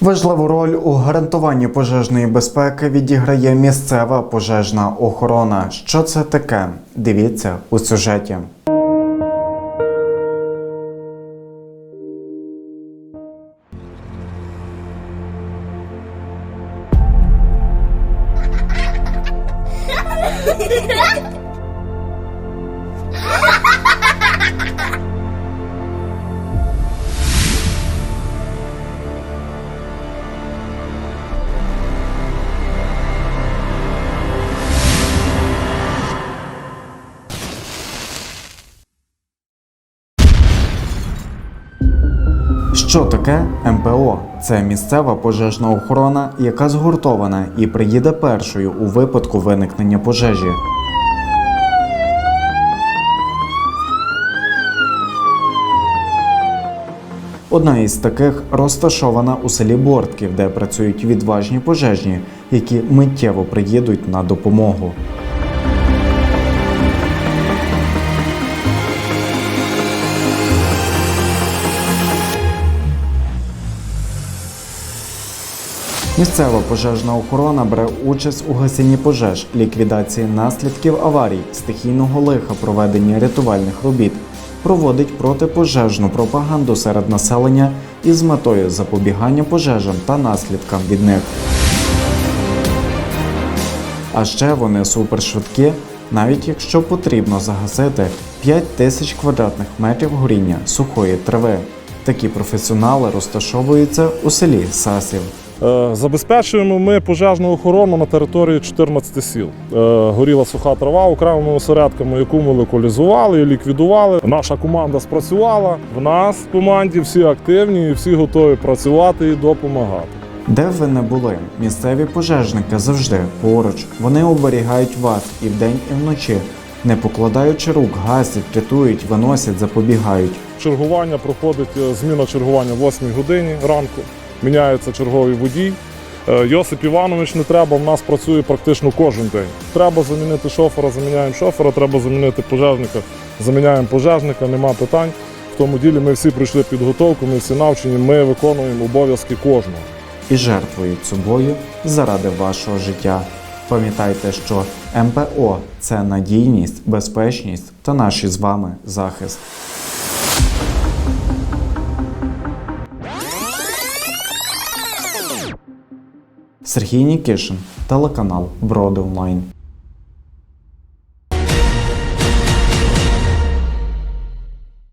Важливу роль у гарантуванні пожежної безпеки відіграє місцева пожежна охорона. Що це таке? Дивіться у сюжеті. Що таке МПО? Це місцева пожежна охорона, яка згуртована і приїде першою у випадку виникнення пожежі. Одна із таких розташована у селі Бортків, де працюють відважні пожежні, які миттєво приїдуть на допомогу. Місцева пожежна охорона бере участь у гасінні пожеж, ліквідації наслідків аварій, стихійного лиха, проведенні рятувальних робіт, проводить протипожежну пропаганду серед населення із метою запобігання пожежам та наслідкам від них. А ще вони супершвидкі, навіть якщо потрібно загасити 5 тисяч квадратних метрів горіння сухої трави. Такі професіонали розташовуються у селі Сасів. Е, Забезпечуємо ми пожежну охорону на території 14 сіл. Е, Горіла суха трава окремими осередками, яку ми локалізували і ліквідували. Наша команда спрацювала. В нас в команді всі активні і всі готові працювати і допомагати. Де б ви не були, місцеві пожежники завжди поруч. Вони оберігають вас і вдень, і вночі, не покладаючи рук, гасять, рятують, виносять, запобігають. Чергування проходить е, зміна чергування в 8 годині ранку. Міняється черговий водій. Е, Йосип Іванович не треба, в нас працює практично кожен день. Треба замінити шофера, заміняємо шофера, треба замінити пожежника, заміняємо пожежника, нема питань. В тому ділі ми всі пройшли підготовку, ми всі навчені, ми виконуємо обов'язки кожного. і жертвують собою заради вашого життя. Пам'ятайте, що МПО це надійність, безпечність та наш із вами захист. Сергій Нікішин, телеканал Броди Онлайн.